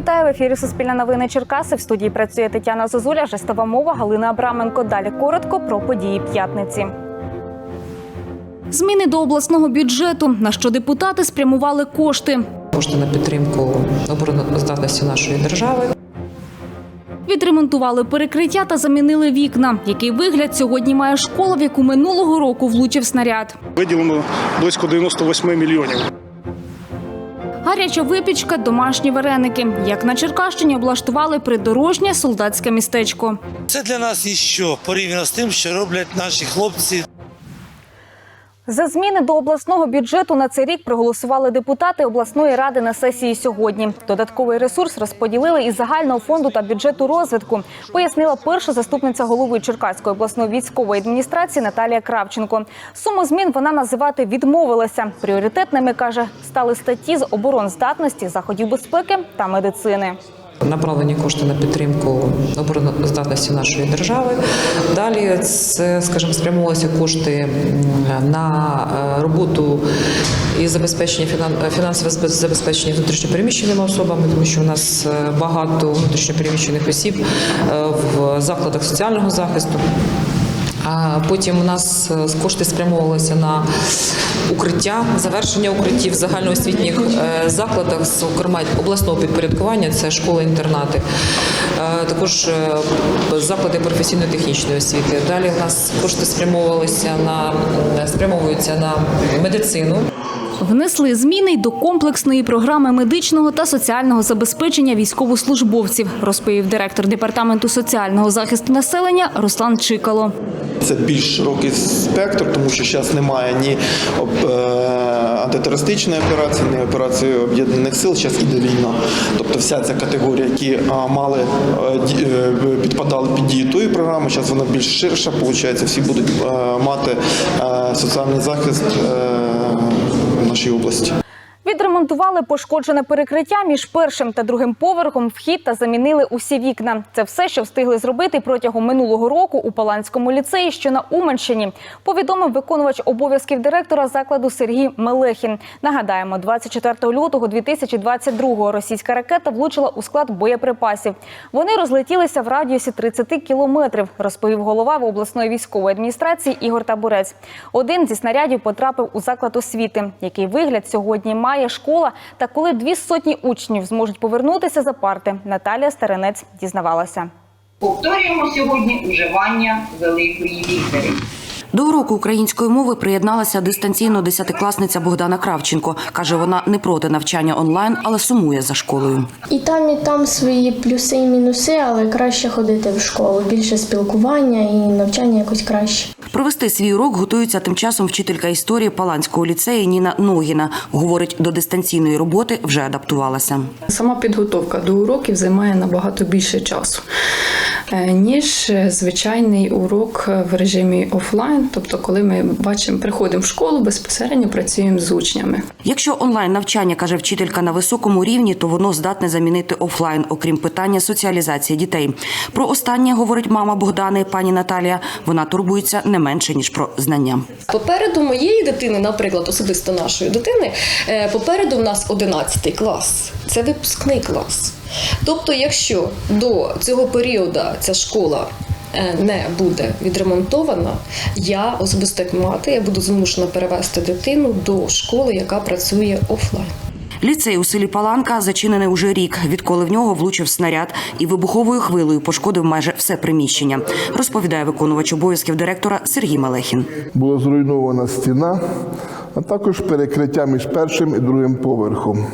Вітаю в ефірі Суспільне новини Черкаси. В студії працює Тетяна Зозуля, жестова мова Галина Абраменко. Далі коротко про події п'ятниці. Зміни до обласного бюджету, на що депутати спрямували кошти. Кошти на підтримку обороноздатності нашої держави. Відремонтували перекриття та замінили вікна. Який вигляд сьогодні має школа, в яку минулого року влучив снаряд. Виділено близько 98 мільйонів. Гаряча випічка, домашні вареники. Як на Черкащині облаштували придорожнє солдатське містечко. Це для нас ніщо порівняно з тим, що роблять наші хлопці. За зміни до обласного бюджету на цей рік проголосували депутати обласної ради на сесії сьогодні. Додатковий ресурс розподілили із загального фонду та бюджету розвитку, пояснила перша заступниця голови Черкаської обласної військової адміністрації Наталія Кравченко. Суму змін вона називати відмовилася. Пріоритетними каже стали статті з обороноздатності, заходів безпеки та медицини. Направлені кошти на підтримку обороноздатності нашої держави. Далі це, скажімо, спрямувалися кошти на е, роботу і забезпечення фінан- фінансове забезпечення внутрішньопереміщеними особами, тому що у нас е, багато внутрішньопереміщених осіб е, в закладах соціального захисту. Потім у нас е, кошти спрямовувалися на укриття, завершення укриттів в загальноосвітніх е, закладах, зокрема обласного підпорядкування, це школи-інтернати, Е, також заклади професійно-технічної освіти. Далі у нас кошти спрямовувалися на спрямовуються на медицину. Внесли зміни й до комплексної програми медичного та соціального забезпечення військовослужбовців, розповів директор департаменту соціального захисту населення Руслан Чикало. Це більш широкий спектр, тому що зараз немає ні е, антитерористичної операції, ні операції об'єднаних сил. Зараз іде війна. Тобто вся ця категорія, які мали е, ді- е, підпадали під дію тої програми, зараз вона більш ширша. Виходить, всі будуть мати соціальний захист нашій області. Відремонтували пошкоджене перекриття між першим та другим поверхом, вхід та замінили усі вікна. Це все, що встигли зробити протягом минулого року у Паланському ліцеї, що на Уманщині, повідомив виконувач обов'язків директора закладу Сергій Мелехін. Нагадаємо, 24 лютого 2022-го російська ракета влучила у склад боєприпасів. Вони розлетілися в радіусі 30 кілометрів, розповів голова обласної військової адміністрації Ігор Табурець. Один зі снарядів потрапив у заклад освіти. Який вигляд сьогодні має школа та коли дві сотні учнів зможуть повернутися за парти, Наталія Старинець дізнавалася. Повторюємо сьогодні уживання великої літери. До уроку української мови приєдналася дистанційно десятикласниця Богдана Кравченко. Каже, вона не проти навчання онлайн, але сумує за школою. І там, і там свої плюси і мінуси, але краще ходити в школу. Більше спілкування і навчання якось краще. Провести свій урок готується тим часом вчителька історії Паланського ліцею Ніна Ногіна. Говорить, до дистанційної роботи вже адаптувалася. Сама підготовка до уроків займає набагато більше часу, е, ніж е, звичайний урок в режимі офлайн. Тобто, коли ми бачимо, приходимо в школу, безпосередньо працюємо з учнями. Якщо онлайн навчання каже вчителька на високому рівні, то воно здатне замінити офлайн, окрім питання соціалізації дітей. Про останнє говорить мама Богдани, пані Наталія. Вона турбується не менше ніж про знання. Попереду моєї дитини, наприклад, особисто нашої дитини, е, попереду в нас 11 клас. Це випускний клас. Тобто, якщо до цього періоду ця школа не буде відремонтована, я особисто як мати я буду змушена перевести дитину до школи, яка працює офлайн. Ліцей у селі Паланка зачинений уже рік, відколи в нього влучив снаряд і вибуховою хвилею пошкодив майже все приміщення. Розповідає виконувач обов'язків директора Сергій Малехін. Була зруйнована стіна, а також перекриття між першим і другим поверхом.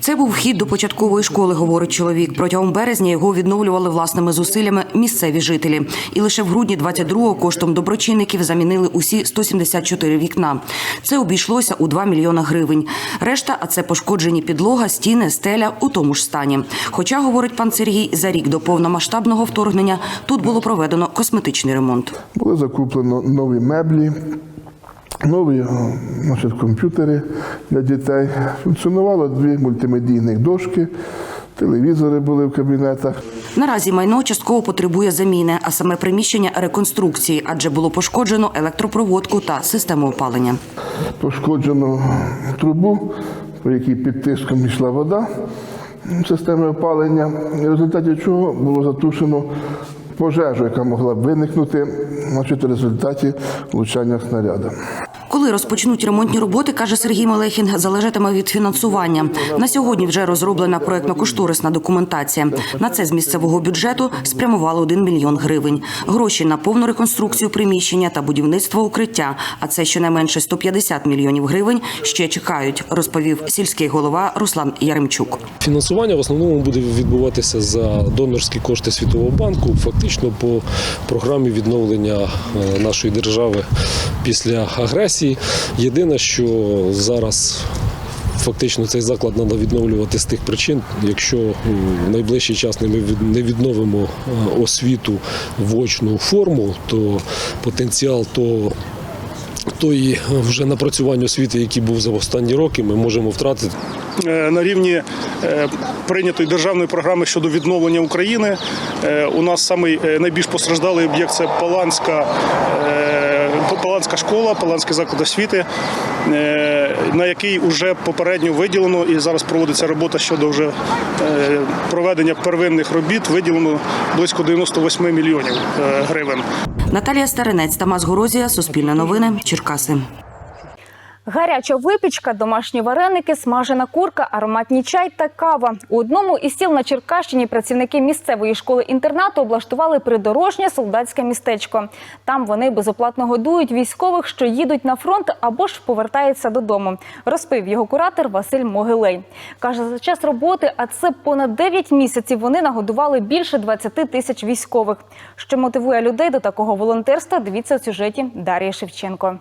Це був вхід до початкової школи, говорить чоловік. Протягом березня його відновлювали власними зусиллями місцеві жителі. І лише в грудні 22-го коштом доброчинників замінили усі 174 вікна. Це обійшлося у 2 мільйона гривень. Решта, а це пошкоджені підлога, стіни, стеля у тому ж стані. Хоча, говорить пан Сергій, за рік до повномасштабного вторгнення тут було проведено косметичний ремонт. Було закуплено нові меблі, нові значить, комп'ютери для дітей. Функціонувало дві мультимедійних дошки, телевізори були в кабінетах. Наразі майно частково потребує заміни, а саме приміщення реконструкції, адже було пошкоджено електропроводку та систему опалення. Пошкоджено трубу, по якій під тиском йшла вода. системи опалення, в результаті чого було затушено пожежу, яка могла б виникнути значить, в результаті влучання снаряду. Розпочнуть ремонтні роботи, каже Сергій Мелехін, залежатиме від фінансування. На сьогодні вже розроблена проектно-кошторисна документація. На це з місцевого бюджету спрямували 1 мільйон гривень. Гроші на повну реконструкцію приміщення та будівництво укриття. А це щонайменше 150 мільйонів гривень. Ще чекають, розповів сільський голова Руслан Яремчук. Фінансування в основному буде відбуватися за донорські кошти Світового банку, фактично по програмі відновлення е, нашої держави після агресії. Єдине, що зараз. Фактично цей заклад треба відновлювати з тих причин, якщо в найближчий час ми не відновимо е, освіту в очну форму, то потенціал то тої е, вже напрацювання освіти, який був за останні роки, ми можемо втратити. Е, На рівні прийнятої державної програми щодо відновлення України у нас самий найбільш постраждалий об'єкт це Паланська, Паланська школа, Паланський заклад освіти, е, на який вже попередньо виділено і зараз проводиться робота щодо вже е, проведення первинних робіт. Виділено близько 98 мільйонів е, гривень. Наталія Старинець, Тамас Горозія, Суспільне новини, Черкаси. Гаряча випічка, домашні вареники, смажена курка, ароматний чай та кава. У одному із сіл на Черкащині працівники місцевої школи-інтернату облаштували придорожнє солдатське містечко. Там вони безоплатно годують військових, що їдуть на фронт або ж повертаються додому. Розповів його куратор Василь Могилей. Каже, за час роботи, а це понад 9 місяців, вони нагодували більше 20 тисяч військових. Що мотивує людей до такого волонтерства, дивіться в сюжеті Дар'ї Шевченко.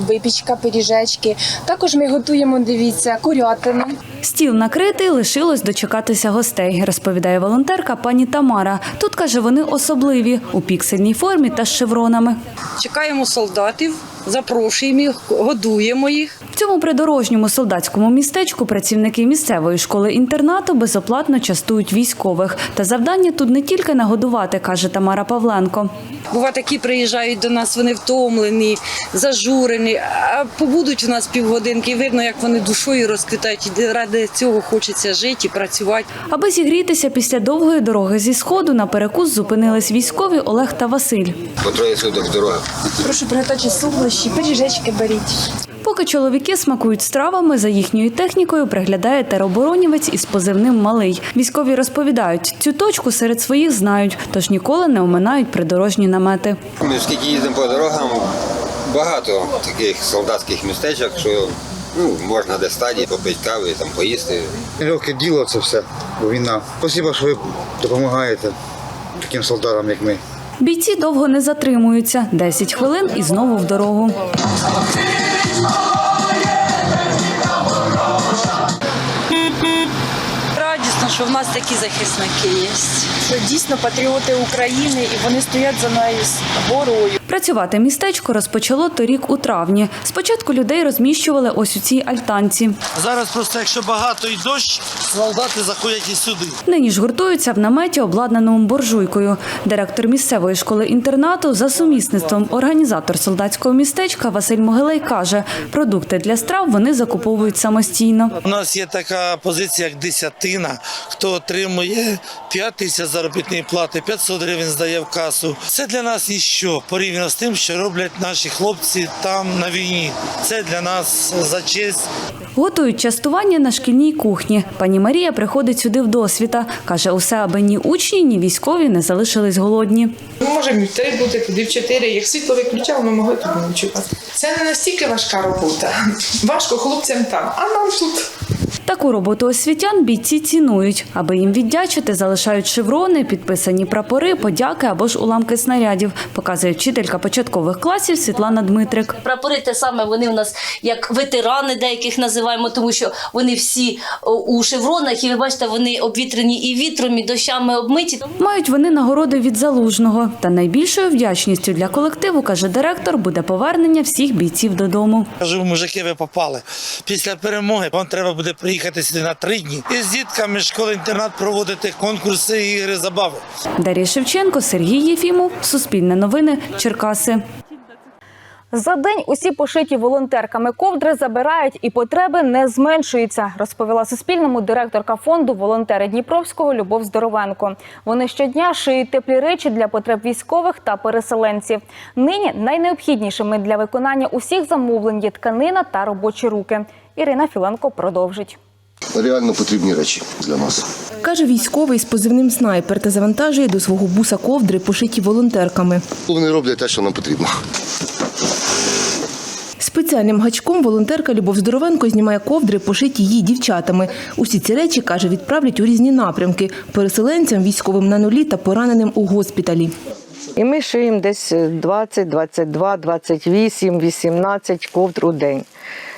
Випічка, пиріжечки. Також ми готуємо, дивіться, курятину. Стіл накритий, лишилось дочекатися гостей, розповідає волонтерка пані Тамара. Тут каже, вони особливі у піксельній формі та з шевронами. Чекаємо солдатів, запрошуємо їх, годуємо їх. В цьому придорожньому солдатському містечку працівники місцевої школи інтернату безоплатно частують військових. Та завдання тут не тільки нагодувати, каже Тамара Павленко. Бува такі приїжджають до нас, вони втомлені, зажурені, а побудуть у нас півгодинки. і Видно, як вони душою розквітають. І ради цього хочеться жити і працювати. Аби зігрітися після довгої дороги зі сходу на перекус зупинились військові Олег та Василь. По троє суток дорога. Прошу приготувати сублощі, пиріжечки беріть. Поки чоловіки смакують стравами, за їхньою технікою приглядає тероборонівець із позивним Малий. Військові розповідають, цю точку серед своїх знають, тож ніколи не оминають придорожні намети. Ми скільки їздимо по дорогам, багато таких солдатських містечок, що ну, можна де стаді попити кави, там поїсти. Легке діло це все, бо війна. Спасибо, що ви допомагаєте таким солдатам, як ми. Бійці довго не затримуються. 10 хвилин і знову в дорогу. Що в нас такі захисники є. Що дійсно патріоти України і вони стоять за нею з горою. Працювати містечко розпочало торік у травні. Спочатку людей розміщували ось у цій альтанці. Зараз просто, якщо багато і дощ, солдати заходять і сюди. Нині ж гуртуються в наметі, обладнаному буржуйкою. Директор місцевої школи-інтернату за сумісництвом організатор солдатського містечка Василь Могилей каже, продукти для страв вони закуповують самостійно. У нас є така позиція, як десятина. Хто отримує 5 тисяч заробітної плати, 500 гривень здає в касу. Це для нас ніщо порівняно з тим, що роблять наші хлопці там на війні. Це для нас за честь. Готують частування на шкільній кухні. Пані Марія приходить сюди вдосвіта. Каже, усе, аби ні учні, ні військові не залишились голодні. Ми можемо і в три бути, туди в чотири. Як світло виключав, ми могли тут ночувати. Це не настільки важка робота. Важко хлопцям там, а нам тут. Таку роботу освітян бійці цінують. Аби їм віддячити, залишають шеврони, підписані прапори, подяки або ж уламки снарядів, показує вчителька початкових класів Світлана Дмитрик. Прапори те саме, вони у нас як ветерани деяких називаємо, тому що вони всі у шевронах, і ви бачите, вони обвітрені і вітром, і дощами обмиті. Мають вони нагороди від залужного. Та найбільшою вдячністю для колективу, каже директор, буде повернення всіх бійців додому. Кажу, мужики, ви попали. Після перемоги вам треба буде приїхати сюди на три дні. І з дітками школи-інтернат проводити конкурси, ігри, забави. Дар'я Шевченко, Сергій Єфімов, Суспільне новини, Черкаси. За день усі пошиті волонтерками ковдри забирають і потреби не зменшуються, розповіла Суспільному директорка фонду волонтери Дніпровського Любов Здоровенко. Вони щодня шиють теплі речі для потреб військових та переселенців. Нині найнеобхіднішими для виконання усіх замовлень є тканина та робочі руки. Ірина Філенко продовжить. Реально потрібні речі для нас. Каже військовий з позивним снайпер та завантажує до свого буса ковдри, пошиті волонтерками. Вони роблять те, що нам потрібно. Спеціальним гачком волонтерка Любов Здоровенко знімає ковдри, пошиті її дівчатами. Усі ці речі, каже, відправлять у різні напрямки – переселенцям, військовим на нулі та пораненим у госпіталі. І ми шиємо десь 20, 22, 28, 18 ковдр у день.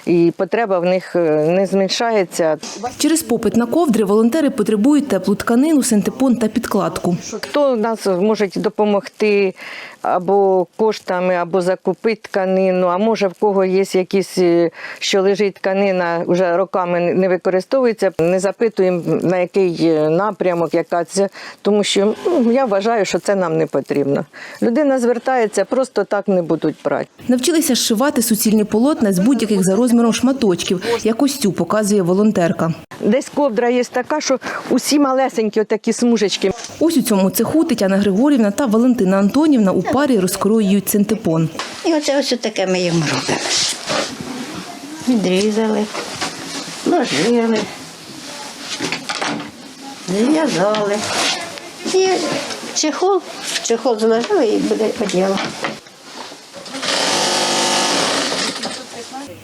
І потреба в них е, не зменшається. Через попит на ковдри волонтери потребують теплу тканину, синтепон та підкладку. Хто нас може допомогти або коштами, або закупити тканину, а може в кого є якісь, е, що лежить тканина, вже роками не використовується, не запитуємо на який е, напрямок, яка це, тому що ну, я вважаю, що це нам не потрібно. Людина звертається, просто так не будуть брати. Навчилися зшивати суцільні полотна з будь-яких за розміром шматочків, як ось цю показує волонтерка. Десь ковдра є така, що усі малесенькі такі смужечки. Ось у цьому цеху Тетяна Григорівна та Валентина Антонівна у парі розкроюють синтепон. І оце ось таке ми їм робимо. Відрізали, ложили, зв'язали. І чехол, чехол зложили і буде поділо.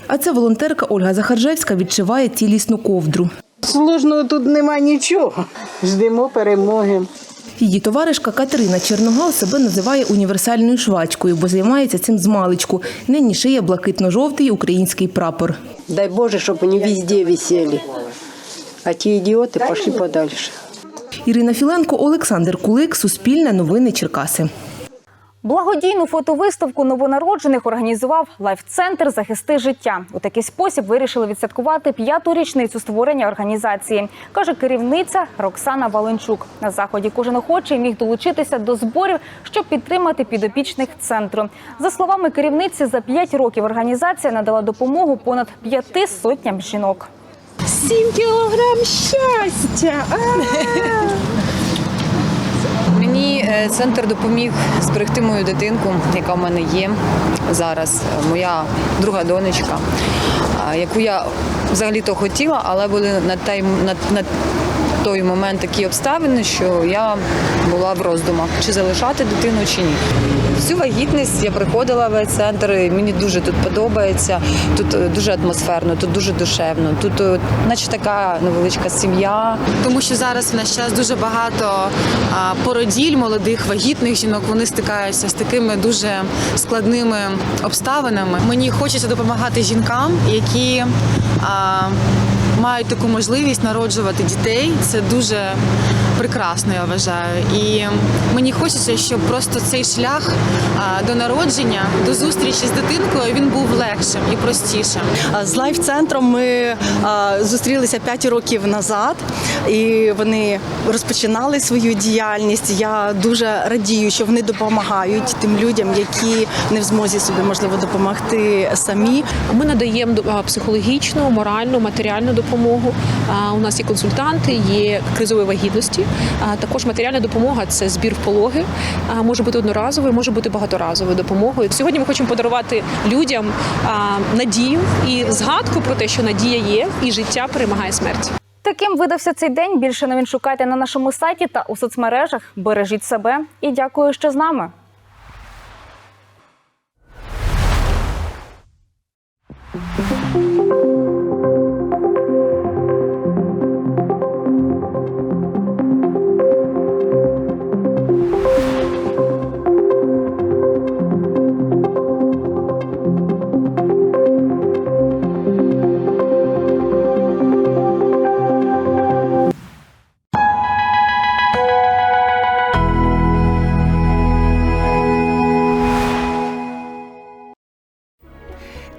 А це волонтерка Ольга Захаржевська відшиває цілісну ковдру. Сложного тут нема нічого. Ждемо перемоги. Її товаришка Катерина Черногал себе називає універсальною швачкою, бо займається цим з маличку. Нині шиє блакитно-жовтий український прапор. Дай Боже, щоб вони везде висели. А ті ідіоти пішли подальше. Ірина Філенко, Олександр Кулик, Суспільне новини Черкаси. Благодійну фотовиставку новонароджених організував лайф-центр Захисти життя. У такий спосіб вирішили відсвяткувати п'яту річницю створення організації, каже керівниця Роксана Валенчук. На заході кожен охочий міг долучитися до зборів, щоб підтримати підопічних центру. За словами керівниці, за п'ять років організація надала допомогу понад п'яти сотням жінок. Сім кілограм щастя. Мені е, центр допоміг зберегти мою дитинку, яка в мене є зараз. Моя друга донечка, яку я взагалі-то хотіла, але були на той, на, на той момент такі обставини, що я була в роздумах, чи залишати дитину, чи ні. Всю вагітність я приходила в центр, мені дуже тут подобається. Тут е, дуже атмосферно, тут дуже душевно, тут е, наче така невеличка сім'я. тому що зараз в наш час дуже багато породіль молодих вагітних жінок. Вони стикаються з такими дуже складними обставинами. Мені хочеться допомагати жінкам, які мають таку можливість народжувати дітей. Це дуже прекрасно, я вважаю. І мені хочеться, щоб просто цей шлях до народження, до зустрічі з дитинкою, він був легшим і простішим. З лайф-центром ми зустрілися 5 років назад, і вони розпочинали свою діяльність. Я дуже радію, що вони допомагають тим людям, які не в змозі собі можливо допомогти самі. Ми надаємо психологічну, моральну, матеріальну допомогу. У нас є консультанти, є кризові вагітності. А також матеріальна допомога це збір пологи. А, Може бути одноразовою, може бути багаторазовою допомогою. Сьогодні ми хочемо подарувати людям надію і згадку про те, що надія є, і життя перемагає смерть. Таким видався цей день. Більше новин шукайте на нашому сайті та у соцмережах. Бережіть себе і дякую, що з нами.